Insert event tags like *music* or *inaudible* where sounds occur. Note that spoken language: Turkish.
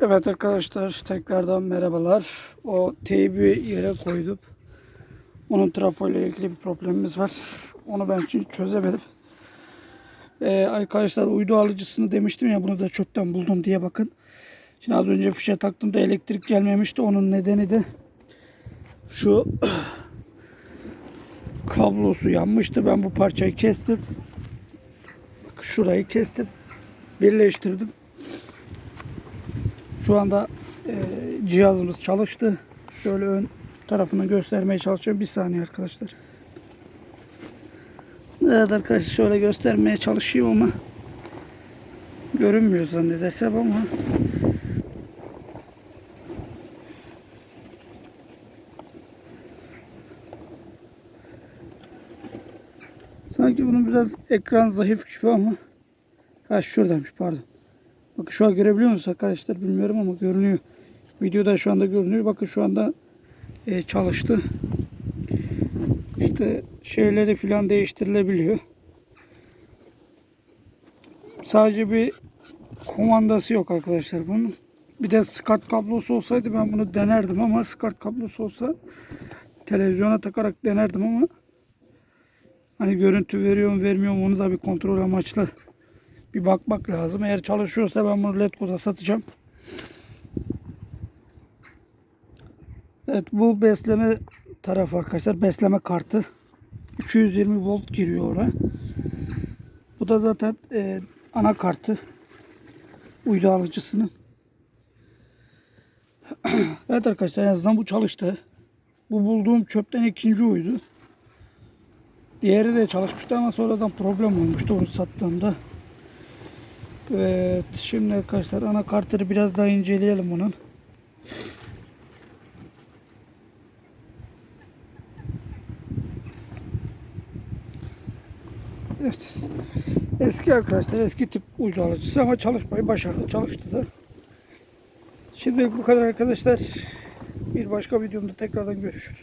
Evet arkadaşlar tekrardan merhabalar. O teybi yere koydum. Onun trafo ile ilgili bir problemimiz var. Onu ben çünkü çözemedim. Ee, arkadaşlar uydu alıcısını demiştim ya bunu da çöpten buldum diye bakın. Şimdi az önce fişe taktığımda elektrik gelmemişti. Onun nedeni de şu *clears throat* kablosu yanmıştı. Ben bu parçayı kestim. Bak şurayı kestim. Birleştirdim. Şu anda e, cihazımız çalıştı. Şöyle ön tarafını göstermeye çalışıyorum. Bir saniye arkadaşlar. Evet arkadaşlar şöyle göstermeye çalışıyorum ama görünmüyor zannedersem ama sanki bunun biraz ekran zayıf gibi ama ha şuradaymış pardon. Bakın şu an görebiliyor musunuz arkadaşlar bilmiyorum ama görünüyor. Videoda şu anda görünüyor. Bakın şu anda e, çalıştı. İşte şeyleri filan değiştirilebiliyor. Sadece bir kumandası yok arkadaşlar bunun. Bir de SCART kablosu olsaydı ben bunu denerdim ama SCART kablosu olsa televizyona takarak denerdim ama hani görüntü veriyor mu vermiyor mu onu da bir kontrol amaçlı bir bakmak lazım. Eğer çalışıyorsa ben bunu Letgo'da satacağım. Evet bu besleme tarafı arkadaşlar. Besleme kartı. 220 volt giriyor oraya. Bu da zaten e, anakartı. Uydu alıcısının. *clears throat* evet arkadaşlar en azından bu çalıştı. Bu bulduğum çöpten ikinci uydu. Diğeri de çalışmıştı ama sonradan problem olmuştu onu sattığımda. Evet şimdi arkadaşlar anakartları biraz daha inceleyelim bunun. Evet. Eski arkadaşlar eski tip uydu alıcısı ama çalışmayı başardı. Çalıştı da. Şimdi bu kadar arkadaşlar. Bir başka videomda tekrardan görüşürüz.